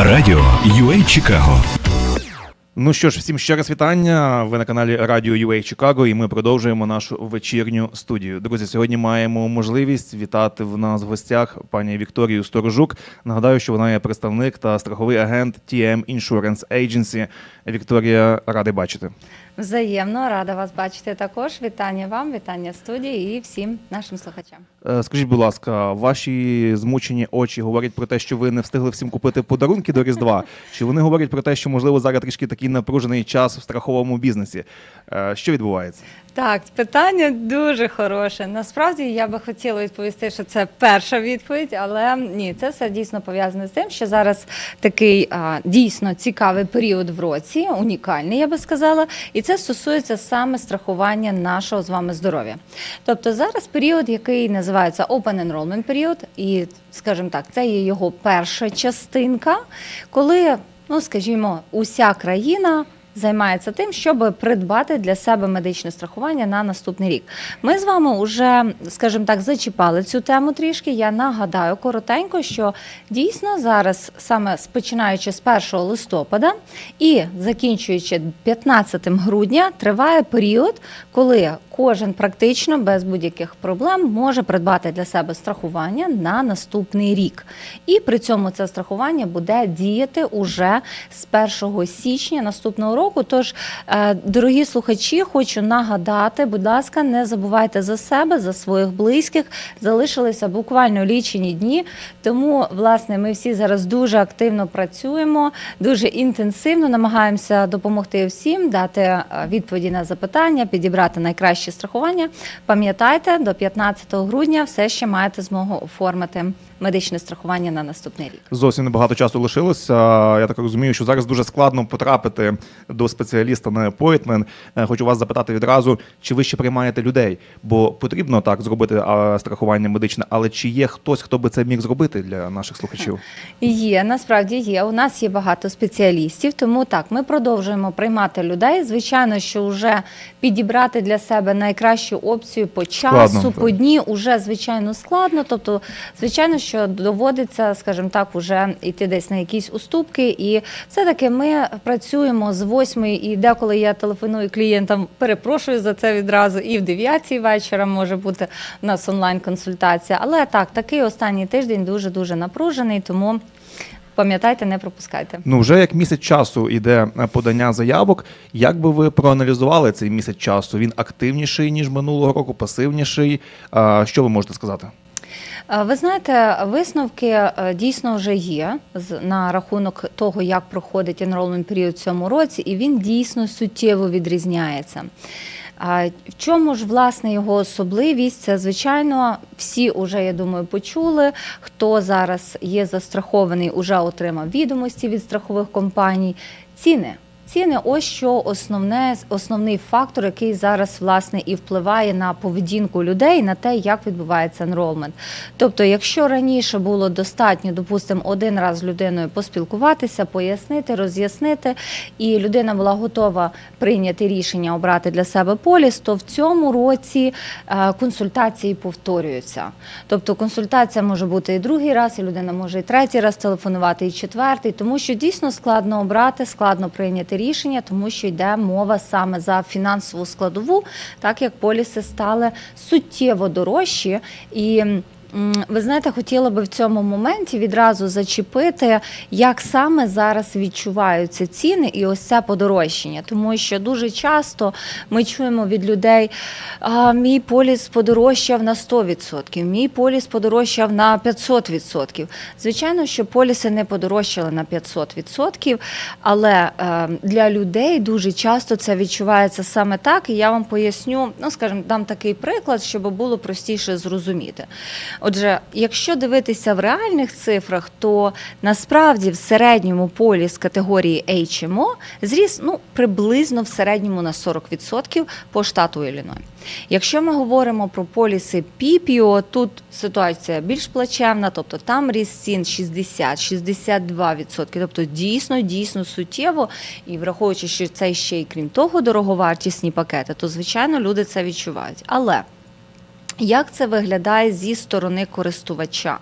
Радіо UA Чикаго Ну що ж, всім ще раз вітання. Ви на каналі Радіо UA Чикаго, і ми продовжуємо нашу вечірню студію. Друзі, сьогодні маємо можливість вітати в нас в гостях пані Вікторію Сторожук. Нагадаю, що вона є представник та страховий агент TM Insurance Agency. Вікторія, радий бачити. Взаємно рада вас бачити також. Вітання вам, вітання студії і всім нашим слухачам. Е, Скажіть, будь ласка, ваші змучені очі говорять про те, що ви не встигли всім купити подарунки до Різдва? Чи вони говорять про те, що можливо зараз трішки такий напружений час в страховому бізнесі? Е, Що відбувається? Так, питання дуже хороше. Насправді я би хотіла відповісти, що це перша відповідь, але ні, це все дійсно пов'язане з тим, що зараз такий а, дійсно цікавий період в році, унікальний, я би сказала, і це стосується саме страхування нашого з вами здоров'я. Тобто зараз період, який називається Open Enrollment період, і, скажімо так, це є його перша частинка, коли, ну скажімо, уся країна займається тим, щоб придбати для себе медичне страхування на наступний рік. Ми з вами вже, скажімо так, зачіпали цю тему трішки. Я нагадаю коротенько, що дійсно зараз, саме починаючи з 1 листопада і закінчуючи 15 грудня, триває період, коли кожен практично без будь-яких проблем може придбати для себе страхування на наступний рік. І при цьому це страхування буде діяти уже з 1 січня наступного року. Тож, е, дорогі слухачі, хочу нагадати, будь ласка, не забувайте за себе, за своїх близьких. Залишилися буквально лічені дні. Тому, власне, ми всі зараз дуже активно працюємо, дуже інтенсивно намагаємося допомогти всім, дати е, відповіді на запитання, підібрати найкраще страхування. Пам'ятайте, до 15 грудня все ще маєте змогу оформити медичне страхування на наступний рік. Зовсім небагато часу лишилося. Я так розумію, що зараз дуже складно потрапити до спеціаліста на. Е, Хочу вас запитати відразу, чи ви ще приймаєте людей? Бо потрібно так зробити страхування медичне, але чи є хтось, хто би це міг зробити для наших слухачів? Є, насправді є. У нас є багато спеціалістів, тому так, ми продовжуємо приймати людей. Звичайно, що вже підібрати для себе найкращу опцію по часу, Складно, по так. дні уже звичайно складно. Тобто, звичайно, що доводиться, скажімо так, уже йти десь на якісь уступки. І все-таки ми працюємо з 8 і деколи я телефоную клієнтам, перепрошую за це відразу, і в 9 вечора може бути у нас онлайн-консультація. Але так, такий останній тиждень дуже дуже напружений, тому. Пам'ятайте, не пропускайте. Ну вже як місяць часу іде е, подання заявок. Як би ви проаналізували цей місяць часу? Він активніший ніж минулого року, пасивніший. Що ви можете сказати? Е, Ви знаєте, висновки е, дійсно вже є на рахунок того, як проходить enrollment період в цьому році, і він дійсно суттєво відрізняється. В чому ж власне його особливість? Це звичайно всі вже, я думаю, почули. Хто зараз є застрахований, уже отримав відомості від страхових компаній. Ціни. Ціни, ось що основне, основний фактор, який зараз власне і впливає на поведінку людей, на те, як відбувається enrollment. Тобто, якщо раніше було достатньо, допустимо, один раз з людиною поспілкуватися, пояснити, роз'яснити, і людина була готова прийняти рішення обрати для себе поліс, то в цьому році е, консультації повторюються. Тобто консультація може бути і другий раз, і людина може і третій раз телефонувати, і четвертий, тому що дійсно складно обрати, складно прийняти рішення, тому що йде мова саме за фінансову складову, так як поліси стали суттєво дорожчі і. Ви знаєте, хотіла би в цьому моменті відразу зачепити, як саме зараз відчуваються ціни і ось це подорожчання, тому що дуже часто ми чуємо від людей: а, мій поліс подорожчав на 100%, мій поліс подорожчав на 500%. Звичайно, що поліси не подорожчали на 500%, але е, для людей дуже часто це відчувається саме так. І я вам поясню, ну скажімо, дам такий приклад, щоб було простіше зрозуміти. Отже, якщо дивитися в реальних цифрах, то насправді в середньому поліс категорії HMO зріс ну, приблизно в середньому на 40% по штату Ілліной. Якщо ми говоримо про поліси PPO, тут ситуація більш плачевна, тобто там ріст цін 60-62%, тобто дійсно, дійсно суттєво. І враховуючи, що це ще й крім того дороговартісні пакети, то звичайно люди це відчувають. Але як це виглядає зі сторони користувача?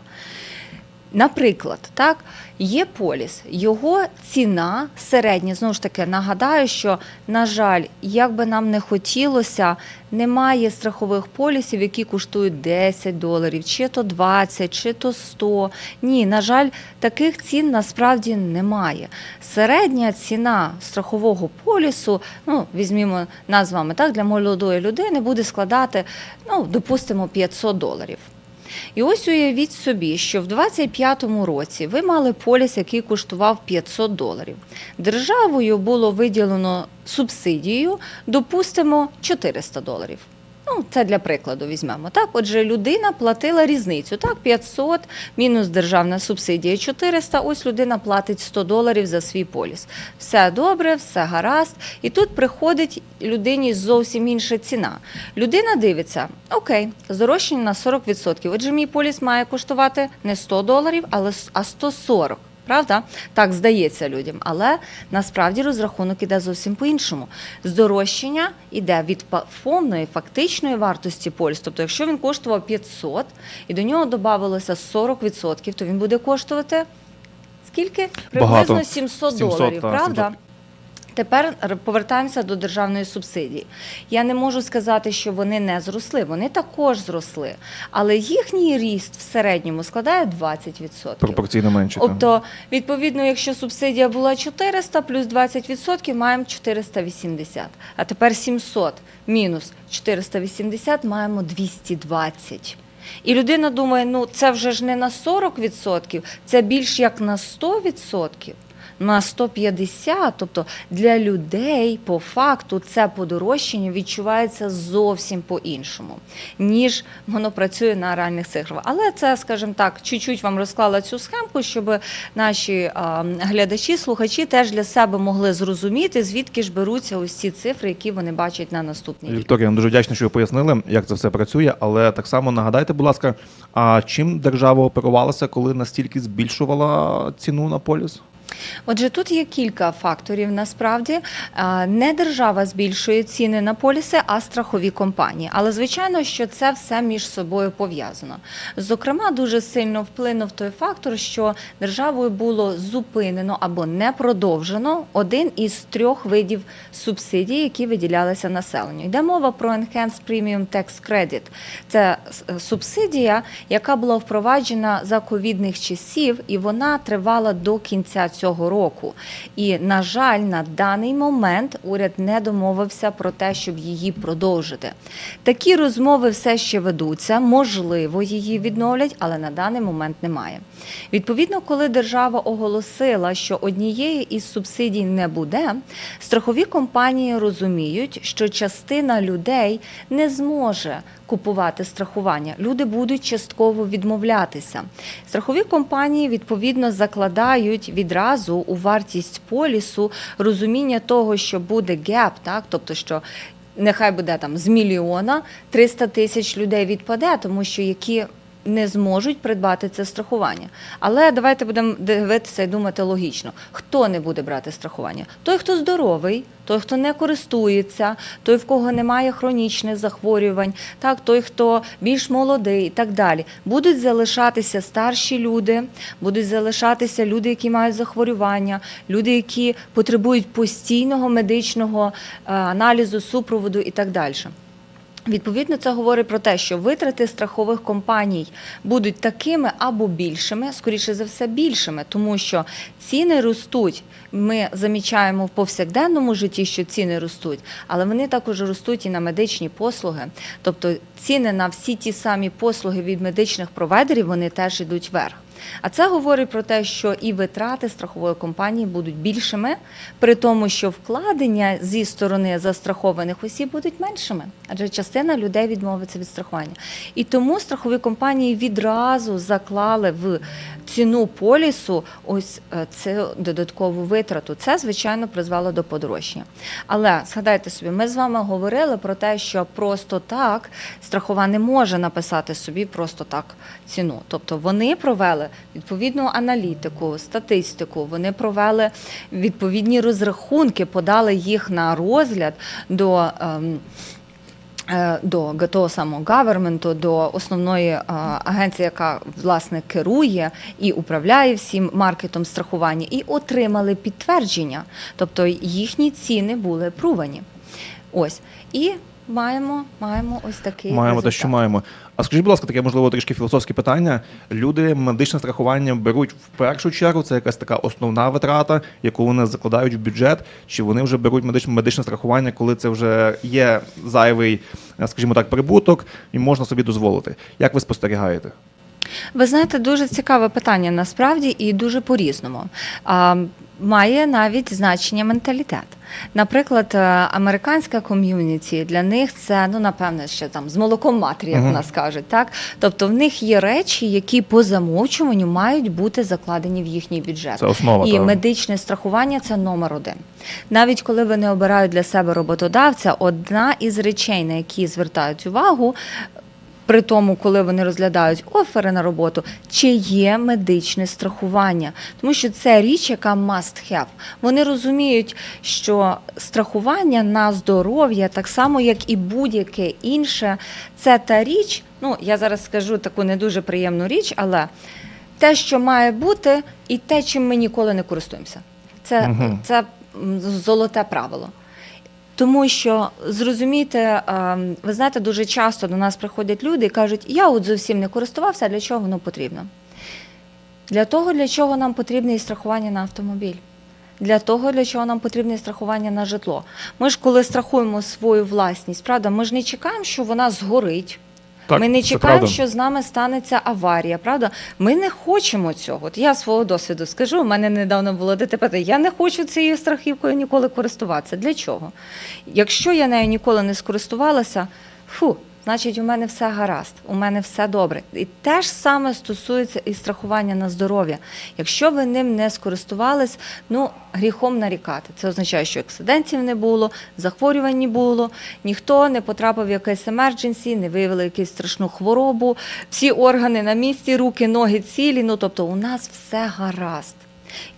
Наприклад, так, є поліс, його ціна середня, знову ж таки, нагадаю, що, на жаль, як би нам не хотілося, немає страхових полісів, які коштують 10 доларів, чи то 20, чи то 100. Ні, на жаль, таких цін насправді немає. Середня ціна страхового полісу, ну, візьмімо нас з вами, так, для молодої людини буде складати, ну, допустимо, 500 доларів. І ось уявіть собі, що в 25-му році ви мали поліс, який коштував 500 доларів. Державою було виділено субсидію, допустимо, 400 доларів. Ну, це для прикладу візьмемо. Так, отже, людина платила різницю. Так, 500 мінус державна субсидія 400, ось людина платить 100 доларів за свій поліс. Все добре, все гаразд. І тут приходить людині зовсім інша ціна. Людина дивиться, окей, здорожчання на 40%. Отже, мій поліс має коштувати не 100 доларів, але а 140. Правда? Так здається людям, але насправді розрахунок іде зовсім по-іншому. Здорожчання йде від повної фактичної вартості полісу. Тобто, якщо він коштував 500 і до нього додавалося 40%, то він буде коштувати скільки? Приблизно Багато. 700 700, доларів, та, правда? 700. Тепер повертаємося до державної субсидії. Я не можу сказати, що вони не зросли. Вони також зросли, але їхній ріст в середньому складає 20%. Пропорційно менше. Тобто, відповідно, якщо субсидія була 400 плюс 20%, маємо 480. А тепер 700 мінус 480 маємо 220. І людина думає, ну це вже ж не на 40%, це більш як на 100%. На 150, тобто для людей по факту це подорожчання відчувається зовсім по-іншому, ніж воно працює на реальних цифрах. Але це, скажімо так, чуть-чуть вам розклала цю схемку, щоб наші а, глядачі, слухачі теж для себе могли зрозуміти, звідки ж беруться ось ці цифри, які вони бачать на наступний рік. Вікторія, дуже вдячна, що ви пояснили, як це все працює, але так само нагадайте, будь ласка, а чим держава оперувалася, коли настільки збільшувала ціну на поліс? Отже, тут є кілька факторів. Насправді не держава збільшує ціни на поліси, а страхові компанії. Але звичайно, що це все між собою пов'язано. Зокрема, дуже сильно вплинув той фактор, що державою було зупинено або не продовжено один із трьох видів субсидій, які виділялися населенню. Йде мова про Enhanced Premium Tax Credit. Це е, субсидія, яка була впроваджена за ковідних часів, і вона тривала до кінця цього року. І, на жаль, на даний момент уряд не домовився про те, щоб її продовжити. Такі розмови все ще ведуться, можливо, її відновлять, але на даний момент немає. Відповідно, коли держава оголосила, що однієї із субсидій не буде, страхові компанії розуміють, що частина людей не зможе купувати страхування. Люди будуть частково відмовлятися. Страхові компанії відповідно закладають відразу у вартість полісу розуміння того, що буде геп, так тобто що. Нехай буде там з мільйона 300 тисяч людей відпаде, тому що які не зможуть придбати це страхування. Але давайте будемо дивитися і думати логічно. Хто не буде брати страхування? Той, хто здоровий, той, хто не користується, той, в кого немає хронічних захворювань, так, той, хто більш молодий і так далі. Будуть залишатися старші люди, будуть залишатися люди, які мають захворювання, люди, які потребують постійного медичного е, аналізу, супроводу і так далі. Відповідно, це говорить про те, що витрати страхових компаній будуть такими або більшими, скоріше за все, більшими, тому що ціни ростуть. Ми замічаємо в повсякденному житті, що ціни ростуть, але вони також ростуть і на медичні послуги. Тобто ціни на всі ті самі послуги від медичних провайдерів вони теж йдуть вверх. А це говорить про те, що і витрати страхової компанії будуть більшими, при тому, що вкладення зі сторони застрахованих осіб будуть меншими, адже частина людей відмовиться від страхування. І тому страхові компанії відразу заклали в ціну полісу ось е, цю додаткову витрату. Це, звичайно, призвело до подорожчання. Але згадайте собі, ми з вами говорили про те, що просто так страхова не може написати собі просто так ціну. Тобто вони провели відповідну аналітику, статистику, вони провели відповідні розрахунки, подали їх на розгляд до. ем, е, до того самого гаверменту, до основної е, агенції, яка власне керує і управляє всім маркетом страхування, і отримали підтвердження. Тобто їхні ціни були прувані. Ось. І маємо, маємо ось такий Маємо те, що маємо. А скажіть, будь ласка, таке можливо трішки філософське питання. Люди медичне страхування беруть в першу чергу. Це якась така основна витрата, яку вони закладають в бюджет. Чи вони вже беруть медичне медичне страхування, коли це вже є зайвий, скажімо так, прибуток, і можна собі дозволити? Як ви спостерігаєте? Ви знаєте, дуже цікаве питання насправді і дуже по-різному. А, має навіть значення менталітет. Наприклад, е, американська ком'юніті для них це ну напевне ще там з молоком матері, як Мгм. в нас кажуть, так тобто в них є речі, які по замовчуванню мають бути закладені в їхній бюджет. Це основа. І та. медичне страхування це номер один. Навіть коли вони обирають для себе роботодавця, одна із речей, на які звертають увагу. При тому, коли вони розглядають офери на роботу, чи є медичне страхування, тому що це річ, яка must have. Вони розуміють, що страхування на здоров'я, так само як і будь-яке інше, це та річ. Ну я зараз скажу таку не дуже приємну річ, але те, що має бути, і те, чим ми ніколи не користуємося. Це, Мгм. це золоте правило. Тому що зрозумійте, ем, ви знаєте, дуже часто до нас приходять люди і кажуть, я от зовсім не користувався, для чого воно потрібно? Для того, для чого нам потрібне і страхування на автомобіль. Для того, для чого нам потрібне страхування на житло. Ми ж коли страхуємо свою власність, правда, ми ж не чекаємо, що вона згорить. Так, ми не чекаємо, що з нами станеться аварія, правда? Ми не хочемо цього. От я свого досвіду скажу. У мене недавно було ДТП. Я не хочу цією страхівкою ніколи користуватися. Для чого? Якщо я нею ніколи не скористувалася, фу. Значить, у мене все гаразд, у мене все добре. І те ж саме стосується і страхування на здоров'я. Якщо ви ним не скористувались, ну гріхом нарікати. Це означає, що акцидентів не було, захворювань не було, ніхто не потрапив в якесь емердженсі, не виявили якусь страшну хворобу, всі органи на місці, руки, ноги цілі. Ну тобто, у нас все гаразд.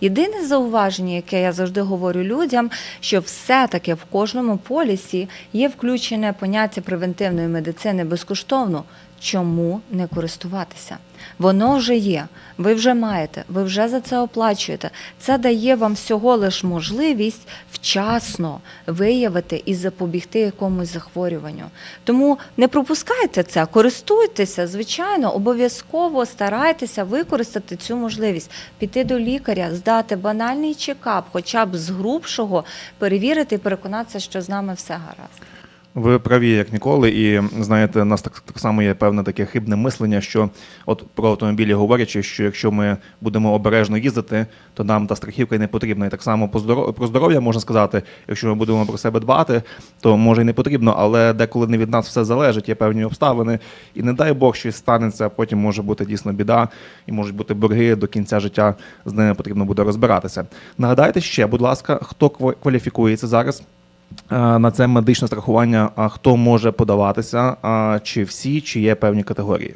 Єдине зауваження, яке я завжди говорю людям, що все-таки в кожному полісі є включене поняття превентивної медицини безкоштовно. Чому не користуватися? Воно вже є, ви вже маєте, ви вже за це оплачуєте. Це дає вам всього лиш можливість вчасно виявити і запобігти якомусь захворюванню. Тому не пропускайте це, користуйтеся, звичайно, обов'язково старайтеся використати цю можливість, піти до лікаря, здати банальний чекап, хоча б з грубшого, перевірити і переконатися, що з нами все гаразд. Ви праві, як ніколи, і знаєте, у нас так, так само є певне таке хибне мислення, що от про автомобілі говорячи, що якщо ми будемо обережно їздити, то нам та страхівка не потрібна. І так само по здоров... про здоров'я можна сказати, якщо ми будемо про себе дбати, то може й не потрібно, але деколи не від нас все залежить, є певні обставини, і не дай Бог щось станеться, а потім може бути дійсно біда, і можуть бути борги до кінця життя. З ними потрібно буде розбиратися. Нагадайте ще, будь ласка, хто ква- кваліфікується зараз? На це медичне страхування, а хто може подаватися, а чи всі, чи є певні категорії?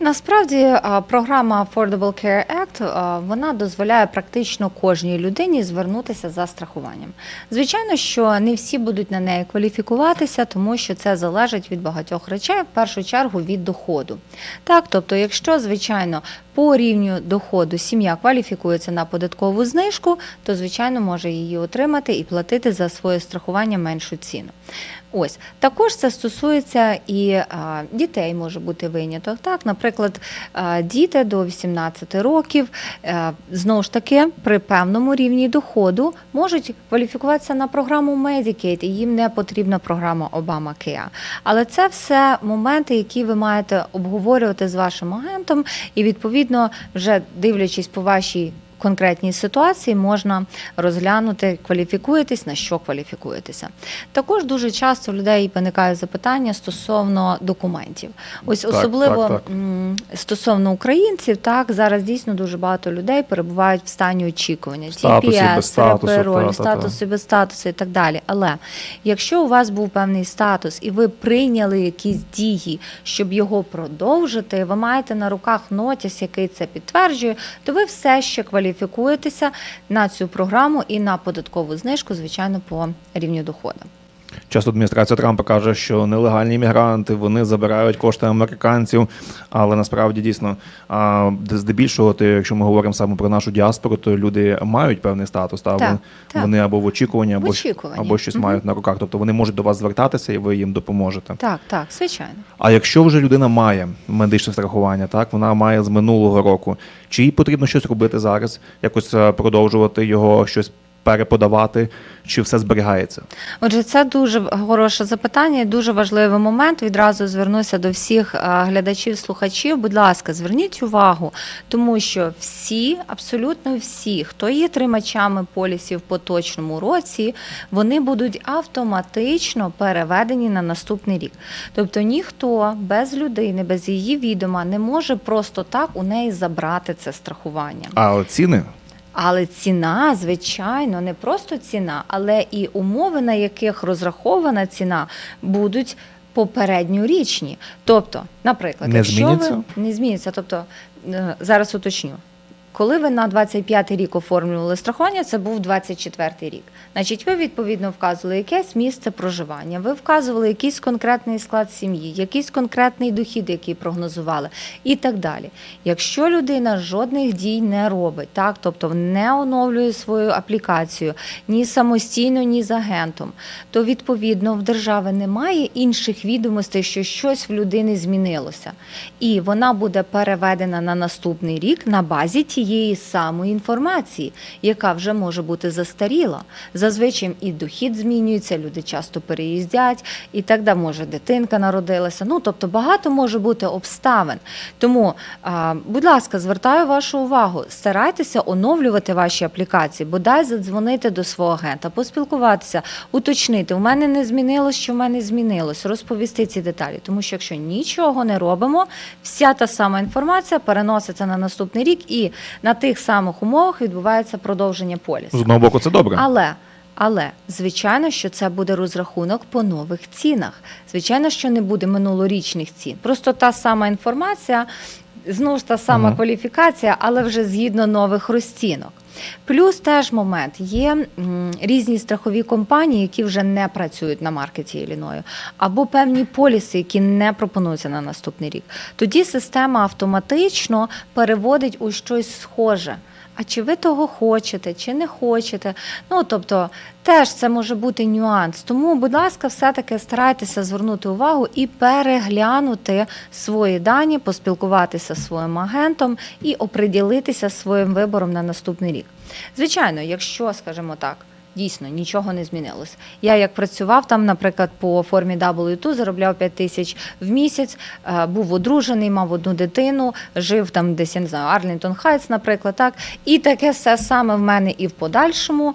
Насправді програма Affordable Care Act вона дозволяє практично кожній людині звернутися за страхуванням. Звичайно, що не всі будуть на неї кваліфікуватися, тому що це залежить від багатьох речей, в першу чергу від доходу. Так, тобто, якщо звичайно по рівню доходу сім'я кваліфікується на податкову знижку, то звичайно може її отримати і платити за своє страхування меншу ціну. Ось також це стосується і а, дітей, може бути виняток. Так, наприклад, а, діти до 18 років е, знову ж таки при певному рівні доходу можуть кваліфікуватися на програму Medicaid, і їм не потрібна програма Obamacare. Але це все моменти, які ви маєте обговорювати з вашим агентом, і відповідно, вже дивлячись по вашій конкретній ситуації можна розглянути, кваліфікуєтесь, на що кваліфікуєтеся. Також дуже часто у людей виникає запитання стосовно документів. Ось Так, особливо так, так. стосовно українців, так зараз дійсно дуже багато людей перебувають в стані очікування. TPS, без статусу, без статусу і так далі. Але якщо у вас був певний статус і ви прийняли якісь дії, щоб його продовжити, ви маєте на руках нотіс, який це підтверджує, то ви все ще кваліфікуєтеся на цю програму і на податкову знижку, звичайно, по рівню доходу. Часто адміністрація Трампа каже, що нелегальні іммігранти вони забирають кошти американців, але насправді дійсно здебільшого, то, якщо ми говоримо саме про нашу діаспору, то люди мають певний статус. Та Так, вони, так. вони або в очікуванні, або, щ- очікуванні. або щось Мгм. мають на руках. Тобто вони можуть до вас звертатися, і ви їм допоможете. Так, так, звичайно. А якщо вже людина має медичне страхування, так вона має з минулого року, чи їй потрібно щось робити зараз, якось е, продовжувати його, щось переподавати, чи все зберігається? Отже, це дуже хороше запитання, і дуже важливий момент. Відразу звернуся до всіх е, глядачів, слухачів. Будь ласка, зверніть увагу, тому що всі, абсолютно всі, хто є тримачами полісів в поточному році, вони будуть автоматично переведені на наступний рік. Тобто ніхто без людини, без її відома не може просто так у неї забрати це страхування. А ціни Але ціна, звичайно, не просто ціна, але і умови, на яких розрахована ціна, будуть попередньорічні. Тобто, наприклад, Не якщо зміниться? ви не зміниться, тобто е, зараз уточню. Коли ви на 25-й рік оформлювали страхування, це був 24-й рік. Значить, ви відповідно вказували якесь місце проживання, ви вказували якийсь конкретний склад сім'ї, якийсь конкретний дохід, який прогнозували, і так далі. Якщо людина жодних дій не робить, так тобто не оновлює свою аплікацію ні самостійно, ні з агентом, то відповідно в держави немає інших відомостей, що щось в людини змінилося, і вона буде переведена на наступний рік на базі тієї самої інформації, яка вже може бути застаріла. Зазвичай і дохід змінюється, люди часто переїздять, і так далі може дитинка народилася. Ну тобто багато може бути обставин. Тому, будь ласка, звертаю вашу увагу, старайтеся оновлювати ваші аплікації, бодай задзвонити до свого агента, поспілкуватися, уточнити. У мене не змінилось, що в мене змінилось, розповісти ці деталі. Тому що якщо нічого не робимо, вся та сама інформація переноситься на наступний рік, і на тих самих умовах відбувається продовження полісу. з одного боку це добре. Але, але звичайно, що це буде розрахунок по нових цінах. Звичайно, що не буде минулорічних цін. Просто та сама інформація, знову ж та сама Ага. кваліфікація, але вже згідно нових розцінок. Плюс теж момент є м, різні страхові компанії, які вже не працюють на маркеті Іліною, або певні поліси, які не пропонуються на наступний рік. Тоді система автоматично переводить у щось схоже. А чи ви того хочете, чи не хочете? Ну тобто, теж це може бути нюанс. Тому, будь ласка, все-таки старайтеся звернути увагу і переглянути свої дані, поспілкуватися з своїм агентом і оприділитися своїм вибором на наступний рік. Звичайно, якщо, скажімо так. Дійсно, нічого не змінилось. Я як працював там, наприклад, по формі W2, заробляв 5 тисяч в місяць, е, був одружений, мав одну дитину, жив там десь, я не знаю, Арлінтон Хайтс, наприклад, так. І таке все саме в мене і в подальшому.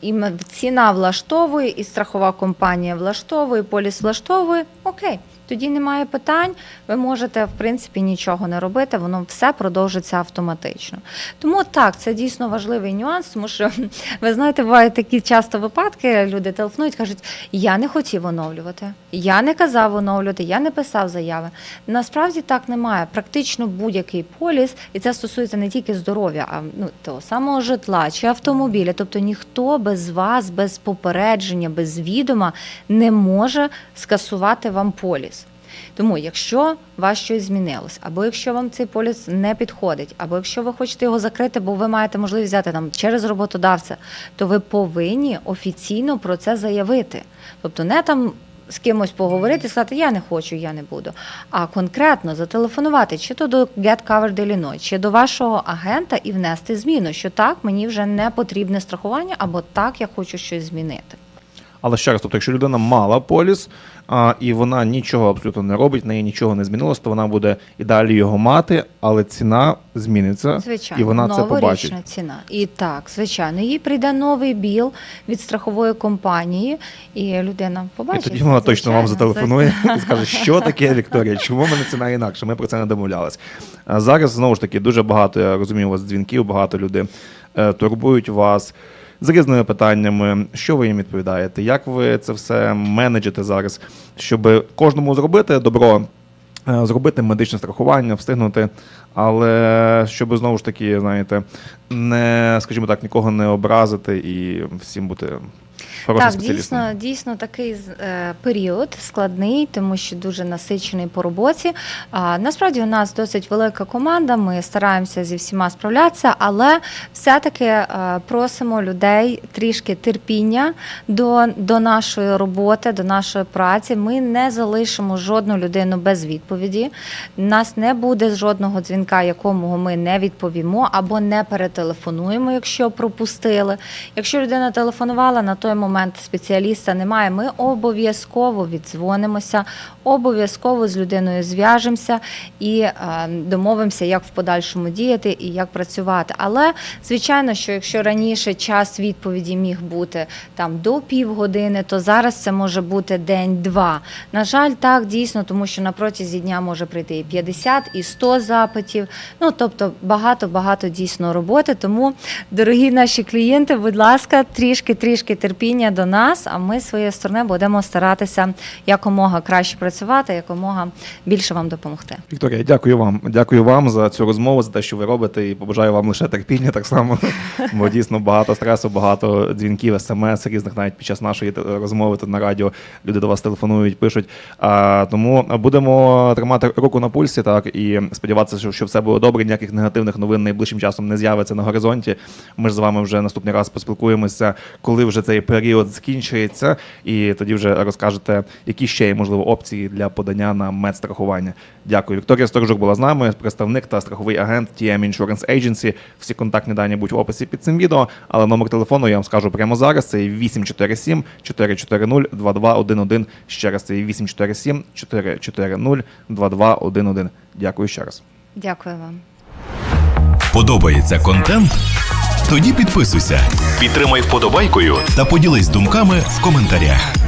І ціна влаштовує, і страхова компанія влаштовує, і поліс влаштовує. Окей, тоді немає питань. Ви можете, в принципі, нічого не робити, воно все продовжиться автоматично. Тому так, це дійсно важливий нюанс, тому що ви знаєте, бувають такі часто випадки, люди телефонують, кажуть, я не хотів оновлювати, я не казав оновлювати, я не писав заяви. Насправді так немає. Практично будь-який поліс, і це стосується не тільки здоров'я, а ну того самого житла чи автомобіля. Тобто ніхто без вас, без попередження, без відома не може скасувати вам поліс. Тому, якщо у вас щось змінилось, або якщо вам цей поліс не підходить, або якщо ви хочете його закрити, бо ви маєте можливість взяти там через роботодавця, то ви повинні офіційно про це заявити. Тобто не там з кимось поговорити сказати, я не хочу, я не буду. А конкретно зателефонувати чи то до Get Covered Illinois, чи до вашого агента і внести зміну, що так, мені вже не потрібне страхування, або так, я хочу щось змінити. Але ще раз, тобто, якщо людина мала поліс, а, і вона нічого абсолютно не робить, в неї нічого не змінилось, то вона буде і далі його мати, але ціна зміниться, Звичайно, і вона це побачить. ціна. І так, звичайно, їй прийде новий біл від страхової компанії, і людина І побачить. тоді вона точно вам звичайно, зателефонує і скаже, що таке Вікторія, чому в мене ціна інакше? Ми про це не домовлялись. Зараз знову ж таки дуже багато, я розумію, у вас дзвінків, багато людей е, турбують вас з різними питаннями. Що ви їм відповідаєте? Як ви це все менеджите зараз, щоб кожному зробити добро? е, Зробити медичне страхування, встигнути, але щоб знову ж таки, знаєте, не, скажімо так, нікого не образити і всім бути Так, дійсно, дійсно такий е, період складний, тому що дуже насичений по роботі. А, насправді у нас досить велика команда. Ми стараємося зі всіма справлятися, але все-таки е, просимо людей трішки терпіння до, до нашої роботи, до нашої праці. Ми не залишимо жодну людину без відповіді. Нас не буде жодного дзвінка, якому ми не відповімо або не перетелефонуємо, якщо пропустили. Якщо людина телефонувала, на той момент спеціаліста немає. Ми обов'язково віддзвонимося, обов'язково з людиною зв'яжемося і е, домовимося, як в подальшому діяти і як працювати. Але звичайно, що якщо раніше час відповіді міг бути там до півгодини, то зараз це може бути день-два. На жаль, так дійсно, тому що на протязі дня може прийти і 50, і 100 запитів. Ну тобто багато багато дійсно роботи. Тому, дорогі наші клієнти, будь ласка, трішки трішки терпіння до нас. А ми з своєї сторони будемо старатися якомога краще працювати, якомога більше вам допомогти. Вікторія, дякую вам. Дякую вам за цю розмову, за те, що ви робите, і побажаю вам лише терпіння так само. Бо дійсно багато стресу, багато дзвінків, смс різних навіть під час нашої розмови тут на радіо. Люди до вас телефонують, пишуть. А, тому будемо тримати руку на пульсі, так і сподіватися, що, що все буде добре. Ніяких негативних новин найближчим часом не з'явиться на горизонті. Ми ж з вами вже наступний раз поспілкуємося, коли вже цей період закінчується, і тоді вже розкажете, які ще є можливо опції для подання на медстрахування. Дякую. Вікторія Сторожук була з нами, представник та страховий агент TM Insurance Agency. Всі контактні дані будуть в описі під цим відео. Але номер телефону я вам скажу прямо зараз. Це 847 440 2211. Ще раз це 847 440 2211. Дякую ще раз. Дякую вам. Подобається контент? Тоді підписуйся, підтримай вподобайкою та поділись думками в коментарях.